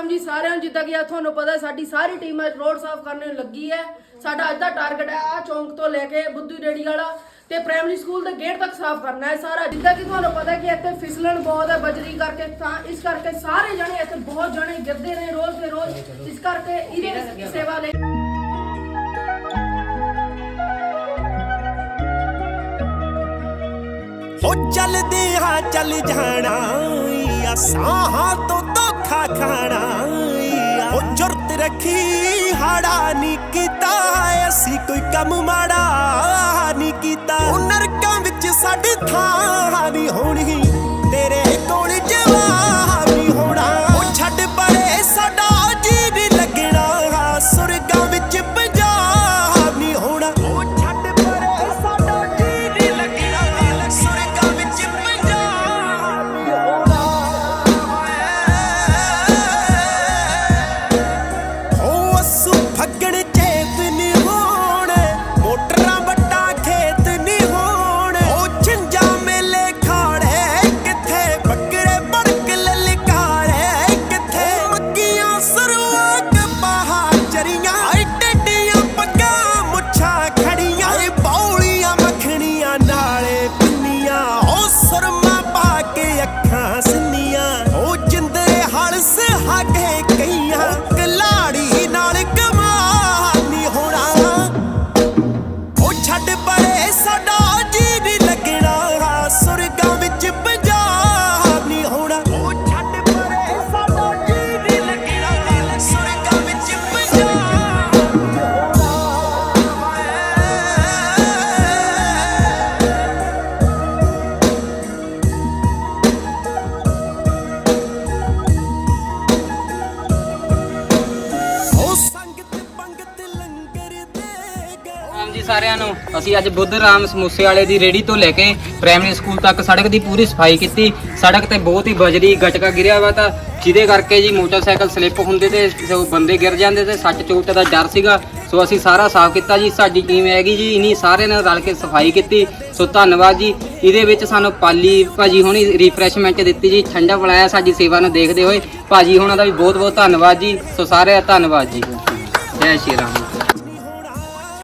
ਰਾਮ ਜੀ ਸਾਰਿਆਂ ਨੂੰ ਜਿੱਦਾਂ ਕਿ ਆ ਤੁਹਾਨੂੰ ਪਤਾ ਹੈ, ਸਾਡੀ ਸਾਰੀ ਟੀਮ ਅੱਜ ਰੋਡ ਸਾਫ਼ ਕਰਨ ਨੂੰ ਲੱਗੀ ਹੈ। ਸਾਡਾ ਅੱਜ ਦਾ ਟਾਰਗੇਟ ਹੈ ਆ ਚੌਂਕ ਤੋਂ ਲੈ ਕੇ ਬੁੱਧੂ ਰੇੜੀ ਵਾਲਾ ਤੇ ਪ੍ਰਾਇਮਰੀ ਸਕੂਲ ਦੇ ਗੇਟ ਤੱਕ ਸਾਫ਼ ਕਰਨਾ ਹੈ ਸਾਰਾ। ਜਿੱਦਾਂ ਕਿ ਤੁਹਾਨੂੰ ਪਤਾ ਕਿ ਇੱਥੇ ਫਿਸਲਣ ਬਹੁਤ ਹੈ ਬਜਰੀ ਕਰਕੇ ਤਾਂ ਇਸ ਕਰਕੇ ਸਾਰੇ ਜਣੇ ਇੱਥੇ ਬਹੁਤ ਜਣੇ ਗਿਰਦੇ ਨੇ ਰੋਜ਼ ਦੇ ਰੋਜ਼। ਇਸ ਕਰਕੇ ਇਹਦੇ ਸੇਵਾ ਲਈ ਹੋ ਚੱਲਦੇ ਹਾਂ ਚੱਲ ਜਾਣਾ ਆ ਸਾਹਾਂ ਤੋਂ ਧੋਖਾ ਖਾਣਾ। ਰੱਖੀ ਹਾੜਾ ਨਹੀਂ ਕੀਤਾ ਅਸੀਂ ਕੋਈ ਕੰਮ ਮਾੜਾ ਨਹੀਂ ਕੀਤਾ। ਰਾਮ ਜੀ ਸਾਰਿਆਂ ਨੂੰ, ਅਸੀਂ ਅੱਜ ਬੁੱਧ ਰਾਮ ਸਮੋਸੇ ਵਾਲੇ ਦੀ ਰੇੜੀ ਤੋਂ ਲੈ ਕੇ ਪ੍ਰਾਇਮਰੀ ਸਕੂਲ ਤੱਕ ਸੜਕ ਦੀ ਪੂਰੀ ਸਫ਼ਾਈ ਕੀਤੀ। ਸੜਕ ਤੇ ਬਹੁਤ ਹੀ ਬਜਰੀ, ਗਟਕਾ ਗਿਰਿਆ ਵਾ ਤਾਂ ਜਿਹਦੇ ਕਰਕੇ ਜੀ ਮੋਟਰਸਾਈਕਲ ਸਲਿੱਪ ਹੁੰਦੇ ਤੇ ਸੋ ਬੰਦੇ ਗਿਰ ਜਾਂਦੇ ਤੇ ਸੱਟ ਚੋਟ ਦਾ ਡਰ ਸੀਗਾ। ਸੋ ਅਸੀਂ ਸਾਰਾ ਸਾਫ਼ ਕੀਤਾ ਜੀ, ਸਾਡੀ ਟੀਮ ਹੈਗੀ ਜੀ, ਇਨੀ ਸਾਰੇ ਨੇ ਰਲ ਕੇ ਸਫ਼ਾਈ ਕੀਤੀ। ਸੋ ਧੰਨਵਾਦ ਜੀ। ਇਹਦੇ ਵਿੱਚ ਸਾਨੂੰ ਪਾਲੀ ਭਾਜੀ ਹੋਣੀ ਰਿਫਰੈਸ਼ਮੈਂਟ ਦਿੱਤੀ ਜੀ, ਠੰਡਾ ਬੁਲਾਇਆ ਸਾਡੀ ਸੇਵਾ ਨੂੰ ਦੇਖਦੇ ਹੋਏ। ਭਾਜੀ ਹੋਣਾ ਦਾ ਵੀ ਬਹੁਤ ਬਹੁਤ ਧੰਨਵਾਦ ਜੀ। ਸੋ ਸਾਰੇ ਦਾ ਧੰਨਵਾਦ ਜੀ। ਜੈ ਸ਼੍ਰੀ ਰਾਮ।